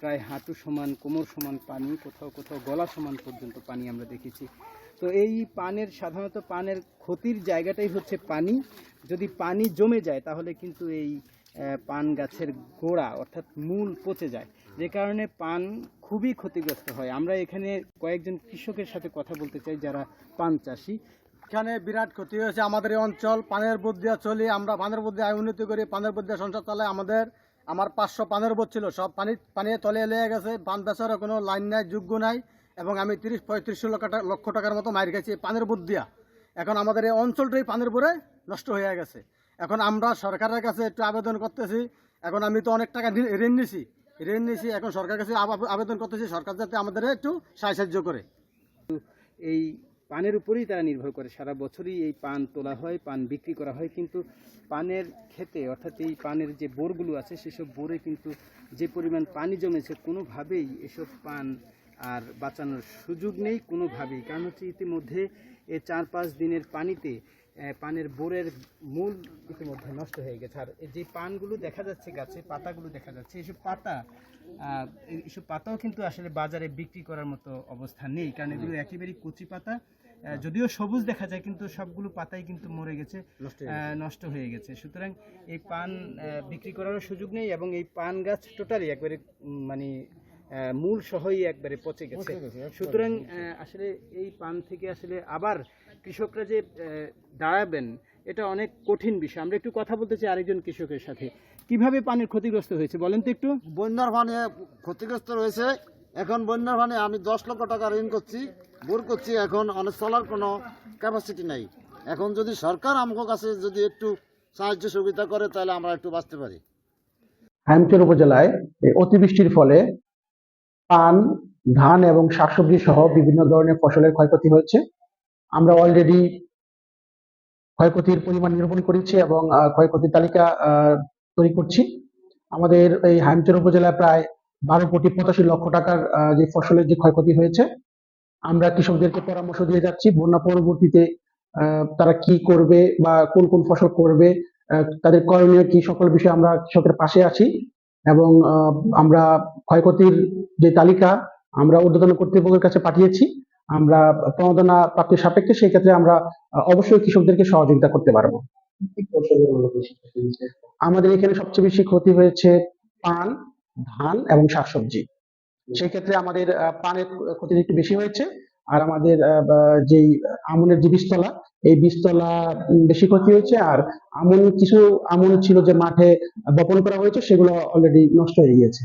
প্রায় হাঁটু সমান, কোমর সমান পানি, কোথাও কোথাও গলা সমান পর্যন্ত পানি আমরা দেখেছি। তো এই পানের, সাধারণত পানের ক্ষতির জায়গাটাই হচ্ছে পানি। যদি পানি জমে যায়, তাহলে কিন্তু এই পান গাছের গোড়া, অর্থাৎ মূল পচে যায়। যে কারণে পান খুবই ক্ষতিগ্রস্ত হয়। আমরা এখানে কয়েকজন কৃষকের সাথে কথা বলতে চাই, যারা পান চাষি। এখানে বিরাট ক্ষতি হয়েছে আমাদের এই অঞ্চল। পানের বোধ দিয়ে চলি আমরা পানের বোধ দিয়ে আয় উন্নতি করি, পানের বোধ দিয়ে সংসার চালাই আমাদের আমার পাঁচশো পানের বোধ ছিল। সব পানি পানি তলে লেগে গেছে। পান বেচার কোনো লাইন নাই, যোগ্য নাই। এবং আমি তিরিশ, পঁয়ত্রিশ লক্ষ টাকা লক্ষ টাকার মতো মার গেছি পানের বোধ দিয়া। এখন আমাদের এই অঞ্চলটাই পানের পরে নষ্ট হয়ে গেছে। এখন আমরা সরকারের কাছে একটু আবেদন করতেছি। এখন আমি তো অনেক টাকা ঋণ নিছি। ঋণ নিছি, এখন সরকারের কাছে আবেদন করতেছি। সরকার যাতে আমাদের একটু সাহায্য করে। এই পানের উপরেই তারা নির্ভর করে। সারা বছরই এই পান তোলা হয়, পান বিক্রি করা হয়, কিন্তু পানের খেতে অর্থাৎ এই পানের যে বোরগুলো আছে, সেসব বোরে কিন্তু যে পরিমাণ পানি জমেছে, কোনোভাবেই এসব পান আর বাঁচানোর সুযোগ নেই, কোনোভাবেই। কারণ হচ্ছে ইতিমধ্যে এ চার পাঁচ দিনের পানিতে পানের বোরের মূল ইতিমধ্যে নষ্ট হয়ে গেছে। আর এই যে পানগুলো দেখা যাচ্ছে গাছে পাতাগুলো দেখা যাচ্ছে এসব পাতা আহ, এই- এসব পাতাও কিন্তু আসলে বাজারে বিক্রি করার মতো অবস্থা নেই কারণ এগুলো একেবারেই কচি পাতা। যদিও সবুজ দেখা যায় কিন্তু সবগুলো পাতাই কিন্তু মরে গেছে নষ্ট হয়ে গেছে। সুতরাং এই পান বিক্রি করারও সুযোগ নেই এবং এই পান গাছ টোটালি একবারে মানে মূল সহই একবারে পচে গেছে। সুতরাং আসলে এই পান থেকে আসলে আবার কৃষকরা যে দাঁড়াবেন এটা অনেক কঠিন বিষয়। আমরা একটু কথা বলতে চাই আরেকজন কৃষকের সাথে। কীভাবে পানির ক্ষতিগ্রস্ত হয়েছে বলেন তো একটু? বন্যার পানি ক্ষতিগ্রস্ত রয়েছে। এখন বন্যার পানি আমি দশ লক্ষ টাকা ঋণ করছি বোর করছি। এখন অনেক চলার কোনো ক্যাপাসিটি নাই। এখন যদি সরকার আমার কাছে যদি একটু সাহায্য সুবিধা করে তাহলে আমরা একটু বাঁচতে পারি। হাইমচর উপজেলায় অতিবৃষ্টির ফলে পান, ধান এবং শাকসবজি সহ বিভিন্ন ধরনের ফসলের ক্ষয়ক্ষতি হয়েছে। আমরা অলরেডি ক্ষয়ক্ষতির পরিমাণ নিরূপণ করেছি এবং ক্ষয়ক্ষতির তালিকা তৈরি করছি। আমাদের এই হাইমচর উপজেলায় প্রায় বারো কোটি পঁচাশি লক্ষ টাকার যে ফসলের যে ক্ষয়ক্ষতি হয়েছে, আমরা কৃষকদেরকে পরামর্শ দিয়ে যাচ্ছি, বন্যা পরবর্তীতে তারা কি করবে বা কোন কোন ফসল করবে তাদের করণীয় কি, সকল বিষয়ে আমরা কৃষকের পাশে আছি এবং আমরা ক্ষয়ক্ষতির যে তালিকা আমরা ঊর্ধ্বতন কর্তৃপক্ষের কাছে পাঠিয়েছি, আমরা প্রণোদনা প্রাপ্তির সাপেক্ষে সেই ক্ষেত্রে আমরা অবশ্যই কৃষকদেরকে সহযোগিতা করতে পারব। আমাদের এখানে সবচেয়ে বেশি ক্ষতি হয়েছে পান, ধান এবং শাকসবজি। সেই ক্ষেত্রে আমাদের পানের ক্ষতি একটু বেশি হয়েছে, আর আমাদের যেই আমনের যে বীজতলা, এই বীজতলা বেশি ক্ষতি হয়েছে, আর আমন কিছু আমন ছিল যে মাঠে বপন করা হয়েছে, সেগুলো অলরেডি নষ্ট হয়ে গিয়েছে।